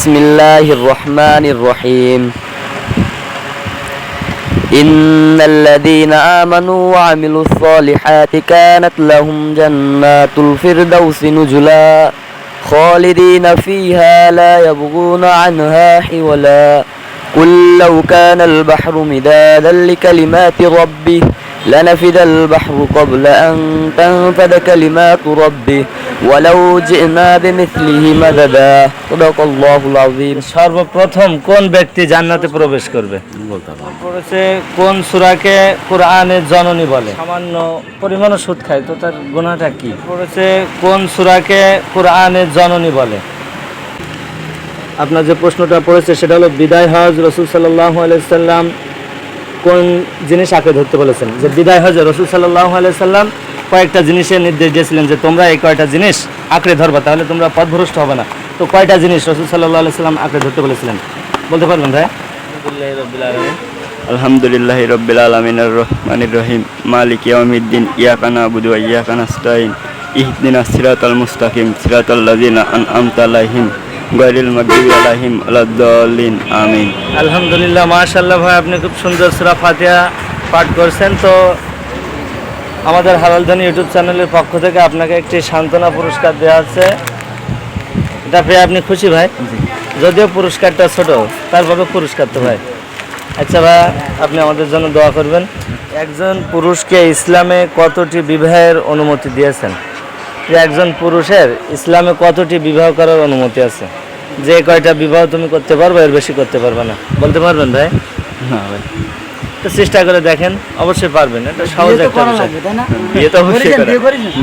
بسم الله الرحمن الرحيم إن الذين آمنوا وعملوا الصالحات كانت لهم جنات الفردوس نزلا خالدين فيها لا يبغون عنها حولا قل لو كان البحر مدادا لكلمات ربه لنفد البحر قبل أن تنفد كلمات ربه ولو جئنا بمثله مددا صدق الله العظيم সর্বপ্রথম কোন ব্যক্তি জান্নাতে প্রবেশ করবে পড়েছে কোন সুরাকে কোরআনের জননী বলে সামান্য পরিমাণ সুদ খায় তো তার গুণাটা কি পড়েছে কোন সুরাকে কোরআনের জননী বলে আপনার যে প্রশ্নটা পড়েছে সেটা হলো বিদায় হজ রসুল সাল্লাহ আলাইসাল্লাম কোন জিনিস আঁকড়ে ধরতে বলেছেন? যে বিদায় হজে রসুল সাল্লাহ আলাইসাল্লাম কয়েকটা জিনিসের নির্দেশ দিয়েছিলেন যে তোমরা এই কয়টা জিনিস আঁকড়ে ধরবা, তাহলে তোমরা পথভ্রষ্ট হবে না। তো কয়টা জিনিস রসুল সাল্লাহ আলাইসাল্লাম আঁকড়ে ধরতে বলেছিলেন? বলতে পারবেন ভাই? আলহামদুলিল্লাহ রব্বিল আলমিনের রহমানির রহিম। মালিক ইয়াউমিদ্দিন, ইয়াকা নাবুদু ওয়া ইয়াকা নাস্তাইন ইহদিনাস সিরাতাল মুস্তাকিম, সিরাতাল লাযিনা আনআমতা আলাইহিম। গায়রিল মাগদুবি আলাইহিম ওয়ালাদ-দাল্লিন আমিন। আলহামদুলিল্লাহ মাশাল্লাহ ভাই আপনি খুব সুন্দর সুরা ফাতিহা পাঠ করছেন। তো আমাদের হালালধানি ইউটিউব চ্যানেলের পক্ষ থেকে আপনাকে একটি সান্ত্বনা পুরস্কার দেওয়া হচ্ছে এটা পেয়ে আপনি খুশি ভাই? যদিও পুরস্কারটা ছোট তারপরে পুরস্কার তো ভাই। আচ্ছা ভাই আপনি আমাদের জন্য দোয়া করবেন। একজন পুরুষকে ইসলামে কতটি বিবাহের অনুমতি দিয়েছেন? যে একজন পুরুষের ইসলামে কতটি বিবাহ করার অনুমতি আছে? যে কয়টা বিবাহ তুমি করতে পারবে এর বেশি করতে পারবে না। বলতে পারবেন ভাই? না ভাই। তো চেষ্টা করে দেখেন অবশ্যই পারবেন। এটা সহজ একটা বিষয়। বিয়ে তো অবশ্যই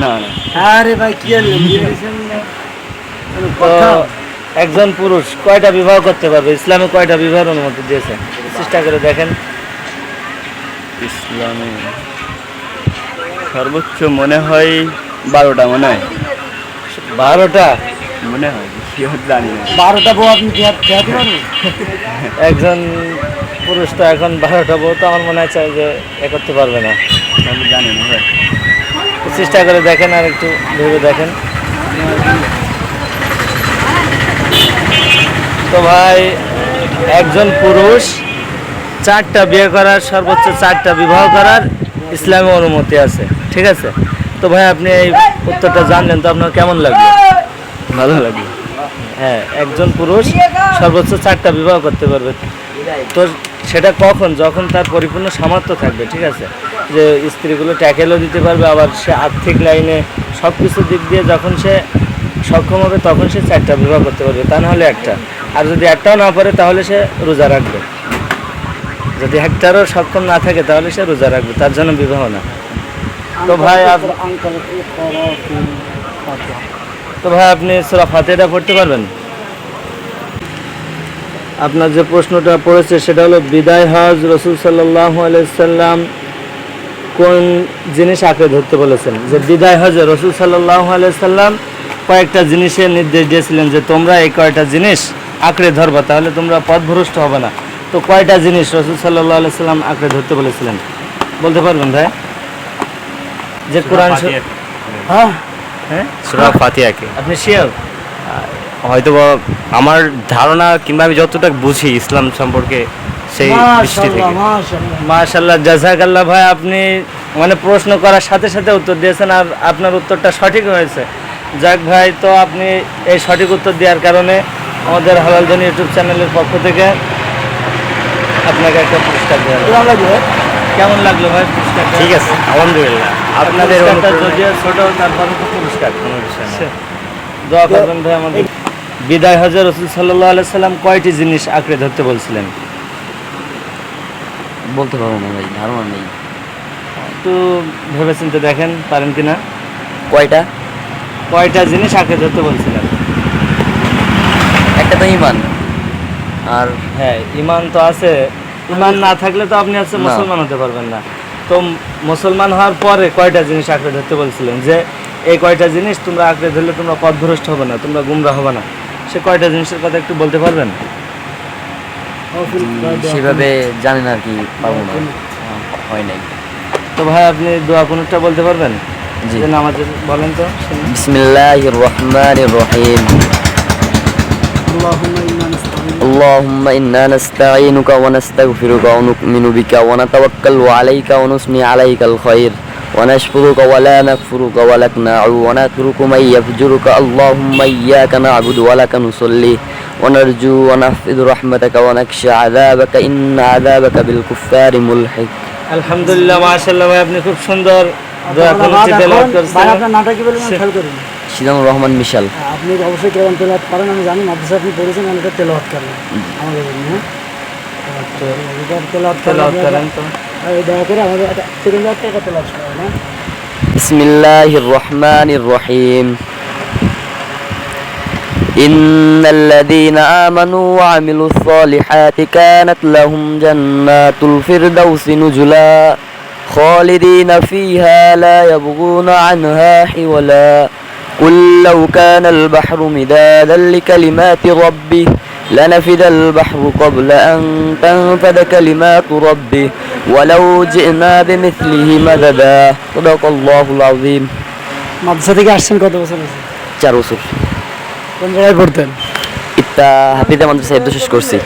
না না। আরে ভাই কি একজন পুরুষ কয়টা বিবাহ করতে পারবে? ইসলামে কয়টা বিবাহের অনুমতি দিয়েছে? চেষ্টা করে দেখেন। ইসলামে সর্বোচ্চ মনে হয় বারোটা মনে হয়। বারোটা? মনে হয় জানি না। বারোটা বউ আপনি খেয়াতে একজন পুরুষ তো এখন বারোটা বউ তো আমার মনে হয় চাই যে এ করতে পারবে না। আমি জানি না ভাই। চেষ্টা করে দেখেন আর একটু ভেবে দেখেন। তো ভাই একজন পুরুষ চারটা বিয়ে করার সর্বোচ্চ চারটা বিবাহ করার ইসলামে অনুমতি আছে ঠিক আছে? তো ভাই আপনি এই উত্তরটা জানলেন তো আপনার কেমন লাগল? ভালো লাগল। হ্যাঁ একজন পুরুষ সর্বোচ্চ চারটা বিবাহ করতে পারবে। তো সেটা কখন? যখন তার পরিপূর্ণ সামর্থ্য থাকবে ঠিক আছে? যে স্ত্রীগুলো ট্যাকেলও দিতে পারবে আবার সে আর্থিক লাইনে সব কিছু দিক দিয়ে যখন সে সক্ষম হবে তখন সে চারটা বিবাহ করতে পারবে। তা নাহলে একটা। আর যদি একটাও না পারে তাহলে সে রোজা রাখবে। যদি একটারও সক্ষম না থাকে তাহলে সে রোজা রাখবে। তার জন্য বিবাহ না। তো ভাই তো ভাই আপনি সুরা ফাতেহা পড়তে পারবেন? আপনার যে প্রশ্নটা পড়েছে সেটা হলো, বিদায় হজ রসুল আলাইসাল্লাম কোন জিনিস আঁকড়ে ধরতে বলেছেন? যে বিদায় হজে রসুল আলাইসাল্লাম কয়েকটা জিনিসের নির্দেশ দিয়েছিলেন যে তোমরা এই কয়টা জিনিস আঁকড়ে ধরবা, তাহলে তোমরা পথভ্রষ্ট হবে না। তো কয়টা জিনিস রসুল সাল্লাহ আলাইসাল্লাম আঁকড়ে ধরতে বলেছিলেন? বলতে পারবেন ভাই? যে কোরআন হ্যাঁ? হ্যাঁ? সুরা ফাতিহাকে আপনি শিওর? হয়তো আমার ধারণা কিংবা আমি যতটা বুঝি ইসলাম সম্পর্কে সেই দৃষ্টি থেকে। মাশাল্লাহ জাজাকাল্লাহ ভাই আপনি মানে প্রশ্ন করার সাথে সাথে উত্তর দিয়েছেন আর আপনার উত্তরটা সঠিক হয়েছে। যাক ভাই তো আপনি এই সঠিক উত্তর দেওয়ার কারণে আমাদের হালালজন ইউটিউব চ্যানেলের পক্ষ থেকে আপনাকে একটা পুরস্কার দেওয়া। কেমন লাগল ভাই পুরস্কারটা? ঠিক আছে আলহামদুলিল্লাহ। আপনাদের যদিও ছোট তারপরে তো পুরস্কার কোনো বিষয় না। দোয়া করবেন ভাই আমাদের। বিদায় হজর রসুল সাল্লাহ আলাই সাল্লাম কয়টি জিনিস আঁকড়ে ধরতে বলছিলেন? বলতে পারব না ভাই ধারণা নেই। একটু ভেবেচিন্তে দেখেন পারেন কিনা? কয়টা? কয়টা জিনিস আঁকড়ে ধরতে বলছিলেন? একটা তো ইমান আর হ্যাঁ ইমান তো আছে ইমান না থাকলে তো আপনি হচ্ছে মুসলমান হতে পারবেন না। তো মুসলমান হওয়ার পরে কয়টা জিনিস আঁকড়ে ধরতে বলছিলেন? যে এই কয়টা জিনিস তোমরা আঁকড়ে ধরলে তোমরা পথভ্রষ্ট হবে না তোমরা গুমরা হবে না। সে কয়টা জিনিসের কথা একটু বলতে পারবেন? সেভাবে জানেন আর কি পাবো না। হয় নাই। তো ভাই আপনি দোয়া কোনটা বলতে পারবেন? জি। আমাদের বলেন তো। বিসমিল্লাহির রহমানির রহিম। আল্লাহুম্মা اللهم إنا نستعينك ونستغفرك ونؤمن بك ونتوكل عليك ونثني عليك الخير ونشكرك ولا نكفرك ولك نعو ونترك من يفجرك اللهم إياك نعبد ولك نصلي ونرجو ونحفظ رحمتك ونخشى عذابك إن عذابك بالكفار ملحق আলহামদুলিল্লাহ মাশাআল্লাহ ভাই আপনি খুব সুন্দর দোয়া আপনার করেছি নাম তেলাওয়াত এখন- ভাই করছেন আপনার নামটা কি বললেন আমি খেয়াল করিনি সিজানুর রহমান মিশাল আপনি অবশ্যই কেমন তেলাওয়াত করেন আমি জানি মাদ্রাসা আপনি পড়েছেন আমি এটা তেলাওয়াত করেন আমাদের জন্য হ্যাঁ আচ্ছা, এটা তেলাওয়াত করেন তেলাওয়াত আপনি করেন তো এই দয়া করে আমাদের একটা সেকেন্ড একটা এটা তেলাওয়াত করেন হ্যাঁ بسم الله الرحمن الرحيم إن الذين آمنوا وعملوا الصالحات كانت لهم جنات الفردوس نزلا خالدين فيها لا يبغون عنها حولا قل لو كان البحر مدادا لكلمات ربي لنفد البحر قبل أن تنفد كلمات ربي ولو جئنا بمثله مددا صدق الله العظيم মাদ্রাসা থেকে আসছেন কত বছর আছে চার বছর কোন জায়গায় পড়তেন ইত্তা হাফিজা মাদ্রাসা এদ্দ শেষ করছি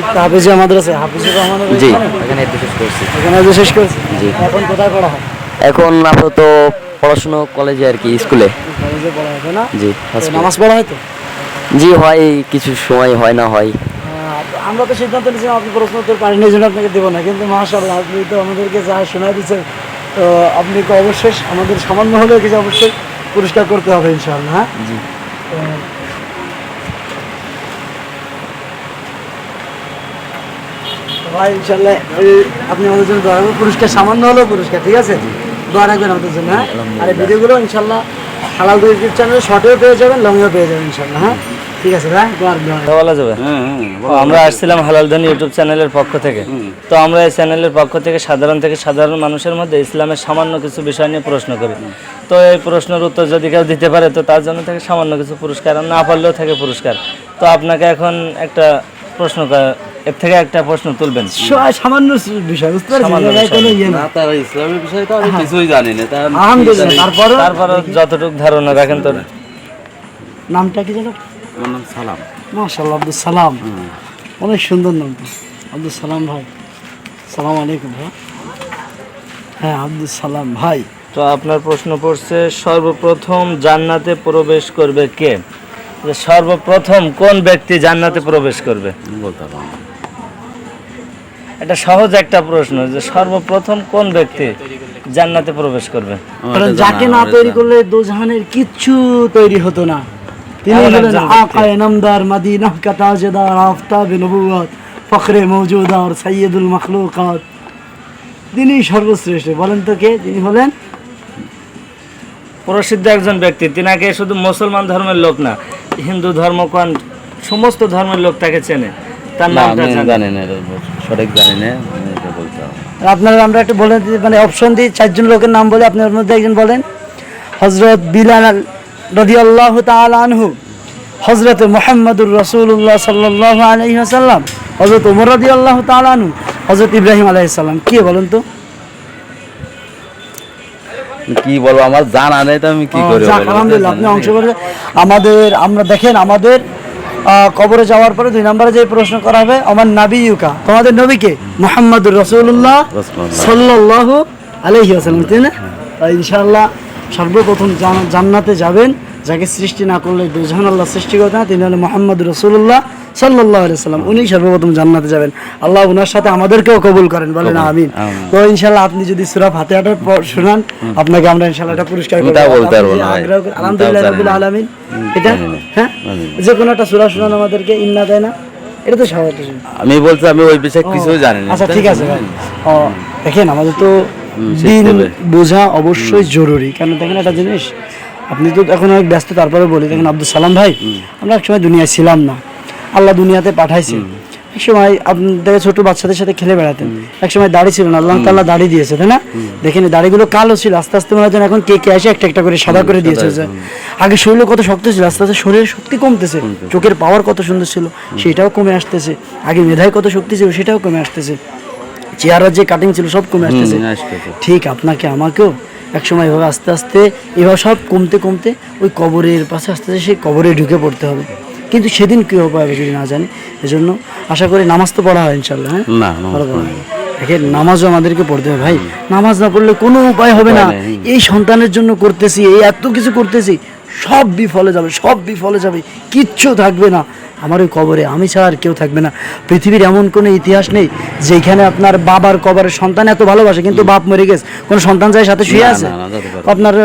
ইত্তা হাফিজুর মাদ্রাসা হাফিজুর রহমানের জি ওইখানে? এখানে এদ্দ শেষ করছি এখানে যে শেষ করেছি জি। এখন কোথায় পড়া হয় এখন আপাতত পড়াশুনো কলেজে আর কি স্কুলে কলেজে পড়া তাই না? জি নামাজ পড়া হয় তো? জি হয় কিছু সময় হয় না হয়। আমরা তো সিদ্ধান্ত নিয়েছিলাম আপনি প্রশ্ন উত্তর পারেন এই জন্য আপনাকে দেবো না। কিন্তু মাশাআল্লাহ আপনি তো আমাদেরকে যা শোনা দিচ্ছেন তো আপনি তো অবশ্যই আমাদের সামান্য হলেও কিছু অবশ্যই পুরস্কার করতে হবে ইনশাআল্লাহ হ্যাঁ? জি। ভাই ইনশাআল্লাহ আপনি আমাদের জন্য পুরস্কার সামান্য হলেও পুরস্কার ঠিক আছে? দোয়া রাখবেন আমাদের জন্য হ্যাঁ? আর এই ভিডিওগুলো ইনশাআল্লাহ হালাল ইউটিউব চ্যানেলে শর্টেও পেয়ে যাবেন লংয়েও পেয়ে যাবেন ইনশাআল্লাহ হ্যাঁ? ঠিক আছে ভাই বলা যাবে? আমরা আসছিলাম হালাল ধনী ইউটিউব চ্যানেলের পক্ষ থেকে। তো আমরা এই চ্যানেলের পক্ষ থেকে সাধারণ থেকে সাধারণ মানুষের মধ্যে ইসলামের সামান্য কিছু বিষয় নিয়ে প্রশ্ন করি। তো এই প্রশ্নের উত্তর যদি কেউ দিতে পারে তো তার জন্য থেকে সামান্য কিছু পুরস্কার না পারলেও থাকে পুরস্কার। তো আপনাকে এখন একটা প্রশ্ন করা- এর থেকে একটা প্রশ্ন তুলবেন। সামান্য বিষয় বুঝতে পারছেন? ইয়ে না। তার ইসলামের বিষয়ে তো আমি কিছুই জানি না তা আলহামদুলিল্লাহ তারপরে তারপরে যতটুকু ধারণা রাখেন তো। নামটা কি জানো আমার নাম সালাম। মাশাআল্লাহ আব্দুল সালাম। অনেক সুন্দর নাম। আব্দুল সালাম ভাই। সালাম আলাইকুম ভাই। হ্যাঁ আব্দুল সালাম ভাই। তো আপনার প্রশ্ন পড়ছে সর্বপ্রথম জান্নাতে প্রবেশ করবে কে? যে সর্বপ্রথম কোন ব্যক্তি জান্নাতে প্রবেশ করবে? বলতে পারব। এটা সহজ একটা প্রশ্ন যে সর্বপ্রথম কোন ব্যক্তি জান্নাতে প্রবেশ করবে? কারণ যাকে না তৈরি করলে দোজাহানের কিচ্ছু তৈরি হতো না। তিনি হলেন। আকায়ে নামদার মাদিনা কা তাজদার আফতাব নবুয়ত ফখরে মওজুদার সাইয়্যিদুল মাখলুকাত। তিনি সর্বশ্রেষ্ঠ। বলেন তো কে? তিনি হলেন প্রসিদ্ধ একজন ব্যক্তি। তিনাকে শুধু মুসলমান ধর্মের লোক না হিন্দু ধর্মকান সমস্ত ধর্মের লোক তাকে চেনে। তার নামটা জানি না সঠিক জানি না। আপনারা আমরা একটু বলেন দিই, মানে অপশন দিই চারজন লোকের নাম বলে আপনার মধ্যে একজন বলেন হজরত বিলাল রদি আল্লাহ আনহু হজরত মোহাম্মদুর রসুল্লাহ সাল্লাহ আলহি আসাল্লাম হজরত উমর রদি আল্লাহ আনহু হজরত ইব্রাহিম আলাইসাল্লাম কে বলেন তো কি বলব আমার জানা নেই তো আমি কি করে? আলহামদুলিল্লাহ আপনি অংশগ্রহণ আমাদের আমরা দেখেন আমাদের কবরে যাওয়ার পরে দুই নম্বরে যে প্রশ্ন করা হবে আমার নাবি ইউকা তোমাদের নবীকে মোহাম্মদ রসুল্লাহ সাল্লাহ সাল্লাল্লাহু আলাইহি ওয়াসাল্লাম তাই না? ইনশাল্লাহ সর্বপ্রথম জান- জান্নাতে যাবেন। যাকে সৃষ্টি না করলে দুজন আল্লাহ সৃষ্টি করতে না তিনি হলেন মোহাম্মদ রসুল্লাহ সাল্লাহ সাল্লাম উনি সর্বপ্রথম জান্নাতে যাবেন। আল্লাহ ওনার সাথে আমাদেরকেও কবুল করেন বলেন আমিন। তো ইনশাআল্লাহ আপনি যদি সুরা ফাতিহাটার পর শুনান আপনাকে আমরা ইনশাআল্লাহ এটা পুরস্কার আলহামদুলিল্লাহ। আলামিন। এটা? হ্যাঁ? যে কোনো একটা সুরা শুনান আমাদেরকে ইন্না দেয় না। এটা তো স্বাভাবিক আমি বলছি আমি ওই বিষয়ে কিছুই জানি না। আচ্ছা ঠিক আছে ভাই। ও, দেখেন আমাদের তো দিন বোঝা অবশ্যই জরুরি। কারণ দেখেন একটা জিনিস আপনি তো এখন অনেক ব্যস্ত তারপরে বলি দেখেন আব্দুল সালাম ভাই আমরা এক সময় দুনিয়ায় ছিলাম না। আল্লাহ দুনিয়াতে পাঠাইছে। এক সময় আপনাদের ছোট বাচ্চাদের সাথে খেলে বেড়াতেন। এক সময় দাড়ি ছিল না আল্লাহ তাল্লাহ দাড়ি দিয়েছে তাই না? দেখেন দাড়িগুলো কালো ছিল আস্তে আস্তে মনে হয় এখন কে কে আসে একটা একটা করে সাদা করে দিয়েছে আগে শরীর কত শক্ত ছিল আস্তে আস্তে শরীরের শক্তি কমতেছে। চোখের পাওয়ার কত সুন্দর ছিল সেটাও কমে আসতেছে। আগে মেধায় কত শক্তি ছিল সেটাও কমে আসতেছে। চেহারার যে কাটিং ছিল সব কমে আসতেছে। ঠিক আপনাকে আমাকেও এক সময় এভাবে আস্তে আস্তে এভাবে সব কমতে কমতে ওই কবরের পাশে আস্তে আস্তে সেই কবরে ঢুকে পড়তে হবে। কিন্তু সেদিন কী হবে যদি না জানি এজন্য আশা করি নামাজ তো পড়া হয় ইনশাল্লাহ হ্যাঁ? হয়। দেখেন নামাজও আমাদেরকে পড়তে হবে ভাই। নামাজ না পড়লে কোনো উপায় হবে না। এই সন্তানের জন্য করতেছি এই এত কিছু করতেছি সব বিফলে যাবে সব বিফলে যাবে কিচ্ছু থাকবে না। আমার ওই কবরে আমি ছাড়া আর কেউ থাকবে না। পৃথিবীর এমন কোনো ইতিহাস নেই যেখানে আপনার বাবার কবরে সন্তান এত ভালোবাসে কিন্তু বাপ মরে গেছে। কোনো সন্তান যায় সাথে শুয়ে আছে। আপনার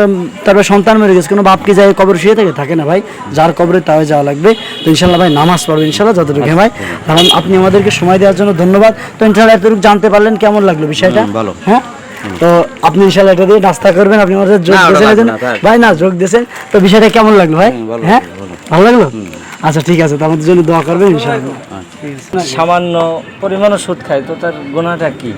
তারপর সন্তান মরে গেছে কোনো বাপ কি যায় কবর শুয়ে থাকে? থাকে না ভাই। যার কবরে তাও যাওয়া লাগবে। তো ইনশাল্লাহ ভাই নামাজ পড়বে ইনশাল্লাহ যতটুকু হ্যাঁ। ভাই কারণ আপনি আমাদেরকে সময় দেওয়ার জন্য ধন্যবাদ। তো ইনশাল্লাহ এতটুকু জানতে পারলেন কেমন লাগল বিষয়টা? ভালো। হ্যাঁ? তো আপনি ইনশাল্লাহ এটা দিয়ে নাস্তা করবেন আপনি আমাদের যোগ দিয়েছেন। ভাই না যোগ দিয়েছেন। তো বিষয়টা কেমন লাগল ভাই? হ্যাঁ? ভালো। লাগল? আচ্ছা ঠিক আছে তো আমাদের জন্য দোয়া করবেন, ইনশাআল্লাহ। সামান্য পরিমাণও সুদ খায়, তো তার গুণাটা কি